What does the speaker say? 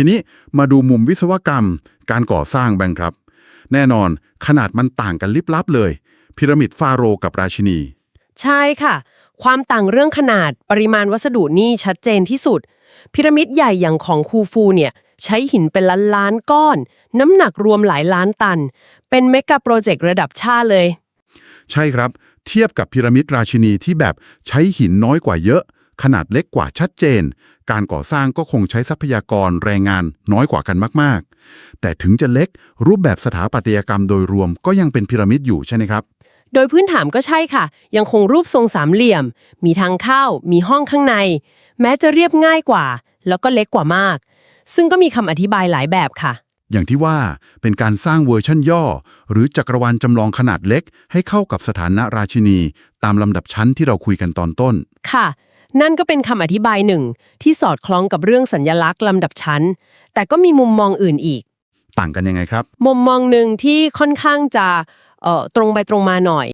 ทีนี้มาดูมุมวิศวกรรม การก่อสร้างแบงครับ แน่นอนขนาดมันต่างกันลิบลับเลย พีระมิดฟาโรห์กับราชินี ใช่ค่ะ ความต่างเรื่องขนาดปริมาณวัสดุนี่ชัดเจนที่สุด พีระมิดใหญ่อย่างของคูฟูเนี่ยใช้หินเป็นล้านล้านๆก้อน น้ำหนักรวมหลายล้านตัน เป็นเมกะโปรเจกต์ระดับชาติเลย ใช่ครับ เทียบกับพีระมิดราชินีที่แบบใช้หินน้อยกว่าเยอะ ขนาดเล็กกว่าชัดเจน การก่อสร้างก็คงใช้ทรัพยากรแรงงานน้อยกว่ากันมาก ๆ แต่ถึงจะเล็กรูปแบบสถาปัตยกรรมโดยรวมก็ยังเป็นพีระมิดอยู่ใช่ไหมครับ โดยพื้นฐานก็ใช่ค่ะ ยังคงรูปทรงสามเหลี่ยม มีทางเข้า มีห้องข้างใน แม้จะเรียบง่ายกว่า แล้วก็เล็กกว่ามาก ซึ่งก็มีคำอธิบายหลายแบบค่ะ อย่างที่ว่าเป็นการสร้างเวอร์ชั่นย่อ หรือจักรวาลจำลองขนาดเล็ก ให้เข้ากับสถานะราชินี ตามลำดับชั้นที่เราคุยกันตอนต้น ค่ะ นั่นก็เป็นคำอธิบายหนึ่ง ที่สอดคล้องกับเรื่องสัญญลักษณ์ลำดับชั้น แต่ก็มีมุมมองอื่นอีก ต่างกันยังไงครับ มุมมองหนึ่งที่ค่อนข้างจะเอ่อตรงไปตรงมาหน่อย